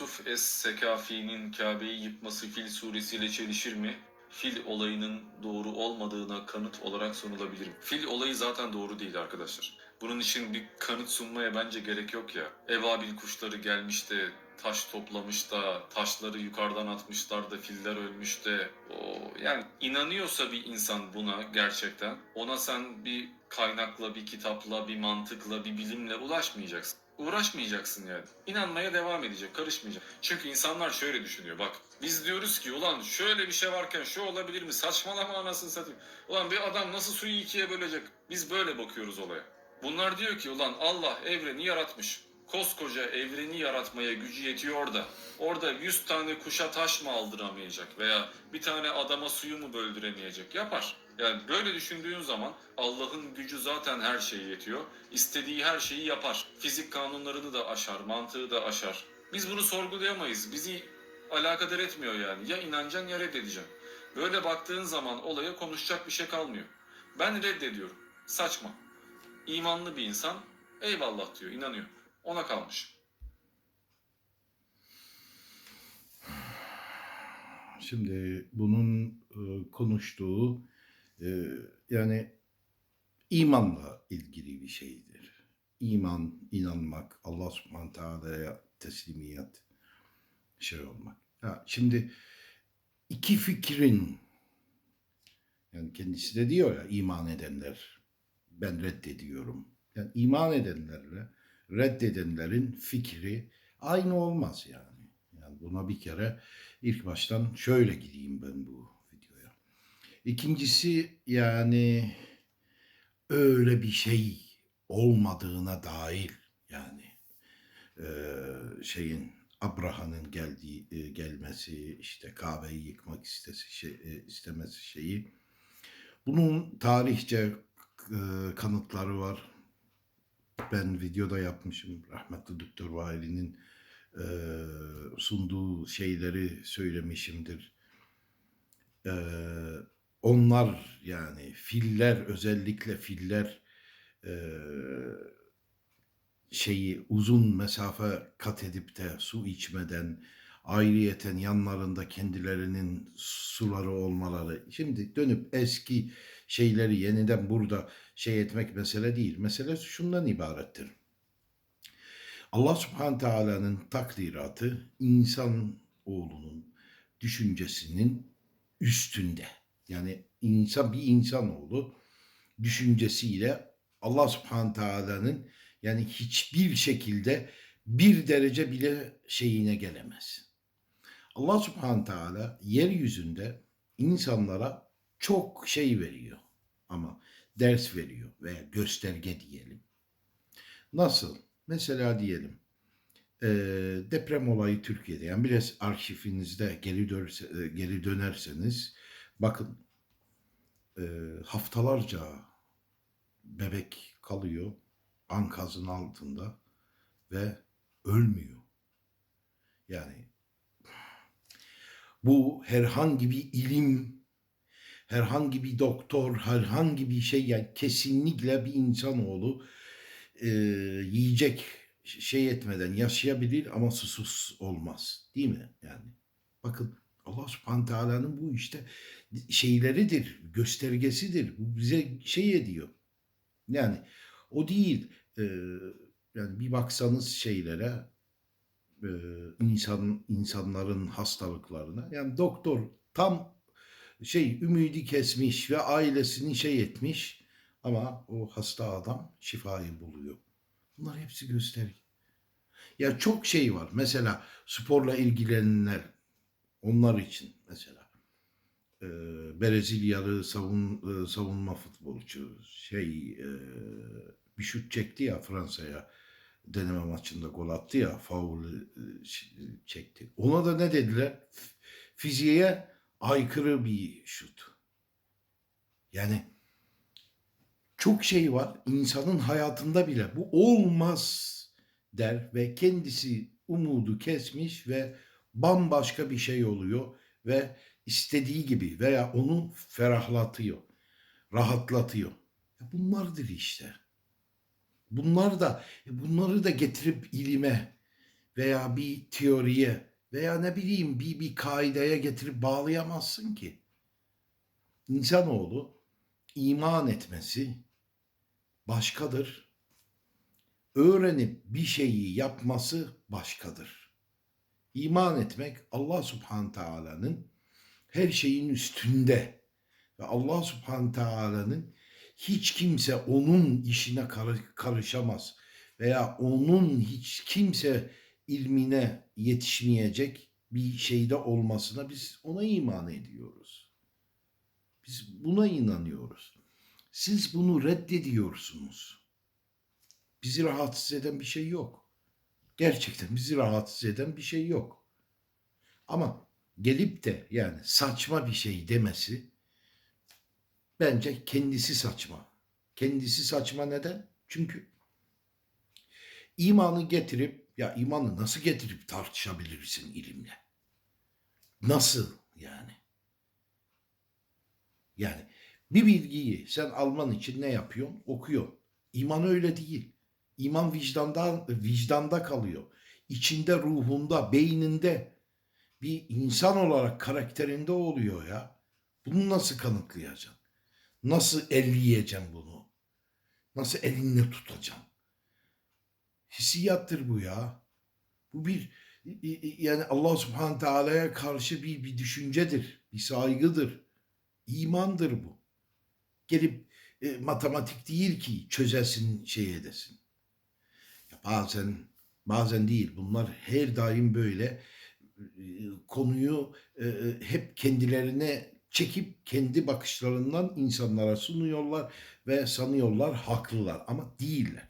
Yusuf Es-Sekafi'nin Kabe'yi yıkması Fil suresiyle çelişir mi? Fil olayının doğru olmadığına kanıt olarak sunulabilir? Fil olayı zaten doğru değil arkadaşlar. Bunun için bir kanıt sunmaya bence gerek yok ya. Evabil kuşları gelmiş de taş toplamış da taşları yukarıdan atmışlar da filler ölmüş de o yani inanıyorsa bir insan buna gerçekten ona sen bir kaynakla bir kitapla bir mantıkla bir bilimle ulaşmayacaksın. Uğraşmayacaksın yani. İnanmaya devam edecek, karışmayacak. Çünkü insanlar şöyle düşünüyor bak. Biz diyoruz ki ulan şöyle bir şey varken şu olabilir mi? Saçmalama anasını satayım. Ulan bir adam nasıl suyu ikiye bölecek? Biz böyle bakıyoruz olaya. Bunlar diyor ki ulan Allah evreni yaratmış. Koskoca evreni yaratmaya gücü yetiyor da orada 100 tane kuşa taş mı aldıramayacak veya bir tane adama suyu mu böldüremeyecek? Yapar. Yani böyle düşündüğün zaman Allah'ın gücü zaten her şeye yetiyor. İstediği her şeyi yapar. Fizik kanunlarını da aşar, mantığı da aşar. Biz bunu sorgulayamayız. Bizi alakadar etmiyor yani. Ya inanacaksın ya reddedeceksin. Böyle baktığın zaman olaya konuşacak bir şey kalmıyor. Ben reddediyorum. Saçma. İmanlı bir insan eyvallah diyor, inanıyor. Ona kalmış. Şimdi bunun e, konuştuğu e, yani imanla ilgili bir şeydir. İman, inanmak, Allah subhanahu teala'ya teslimiyet şey olmak. Ha, şimdi iki fikrin yani kendisi de diyor ya iman edenler ben reddediyorum. Yani iman edenlerle reddedenlerin fikri aynı olmaz yani. Yani buna bir kere ilk baştan şöyle gideyim ben bu. İkincisi yani öyle bir şey olmadığına dair yani eee, şeyin Abraha'nın geldiği e, gelmesi işte Kabe'yi yıkmak istesi şey, e, istemesi şeyi bunun tarihçe e, kanıtları var. Ben videoda yapmışım. Rahmetli Doktor Vahili'nin e, sunduğu şeyleri söylemişimdir. E, onlar yani filler özellikle filler e, şeyi uzun mesafe kat edip de su içmeden ayrıyeten yanlarında kendilerinin suları olmaları. Şimdi dönüp eski şeyleri yeniden burada şey etmek mesele değil. Mesele şundan ibarettir. Allah subhanahu teala'nın takdiratı insan oğlunun düşüncesinin üstünde. Yani insan bir insanoğlu düşüncesiyle Allah subhanahu teala'nın yani hiçbir şekilde bir derece bile şeyine gelemez. Allah subhanahu teala yeryüzünde insanlara çok şey veriyor ama ders veriyor veya gösterge diyelim. Nasıl? Mesela diyelim eee, deprem olayı Türkiye'de yani biraz arşivinizde geri, dönse- e, geri dönerseniz bakın eee, haftalarca bebek kalıyor ankazın altında ve ölmüyor. Yani bu herhangi bir ilim, herhangi bir doktor, herhangi bir şey yani kesinlikle bir insanoğlu e, yiyecek şey etmeden yaşayabilir ama susuz olmaz. Değil mi? Yani bakın Allah subhanahu teala'nın bu işte şeyleridir, göstergesidir. Bu bize şey ediyor. Yani o değil. e, yani bir baksanız şeylere e, insan insanların hastalıklarına yani doktor tam şey ümidi kesmiş ve ailesini şey etmiş ama o hasta adam şifayı buluyor. Bunlar hepsi gösterge. Ya çok şey var. Mesela sporla ilgilenenler onlar için mesela e, Brezilyalı savun, e, savunma futbolcu şey e, bir şut çekti ya Fransa'ya deneme maçında gol attı ya faul e, çekti. Ona da ne dediler? Fiziğe aykırı bir şut. Yani çok şey var insanın hayatında bile bu olmaz der ve kendisi umudu kesmiş ve bambaşka bir şey oluyor ve istediği gibi veya onu ferahlatıyor, rahatlatıyor. Ya Bunlardır işte. Bunlar da bunları da getirip ilime veya bir teoriye veya ne bileyim bir, bir kaideye getirip bağlayamazsın ki. İnsanoğlu iman etmesi başkadır. Öğrenip bir şeyi yapması başkadır. İman etmek Allah subhanahu teala'nın her şeyin üstünde ve Allah subhanahu teala'nın hiç kimse onun işine kar- karışamaz veya onun hiç kimse ilmine yetişmeyecek bir şeyde olmasına biz ona iman ediyoruz. Biz buna inanıyoruz. Siz bunu reddediyorsunuz. Bizi rahatsız eden bir şey yok. Gerçekten bizi rahatsız eden bir şey yok. Ama gelip de yani saçma bir şey demesi bence kendisi saçma. Kendisi saçma neden? Çünkü imanı getirip ya imanı nasıl getirip tartışabilirsin ilimle? Nasıl yani? Yani bir bilgiyi sen alman için ne yapıyorsun? Okuyorsun. İman öyle değil. İman vicdanda, vicdanda kalıyor. İçinde, ruhunda, beyninde bir insan olarak karakterinde oluyor ya. Bunu nasıl kanıtlayacaksın? Nasıl elleyeceksin bunu? Nasıl elinle tutacaksın? Hissiyattır bu ya. Bu bir yani Allah subhanahu teala'ya karşı bir, bir düşüncedir, bir saygıdır, imandır bu. Gelip e, matematik değil ki çözesin, şey edesin. Bazen, bazen değil. Bunlar her daim böyle e, konuyu e, e, hep kendilerine çekip kendi bakışlarından insanlara sunuyorlar ve sanıyorlar haklılar ama değiller.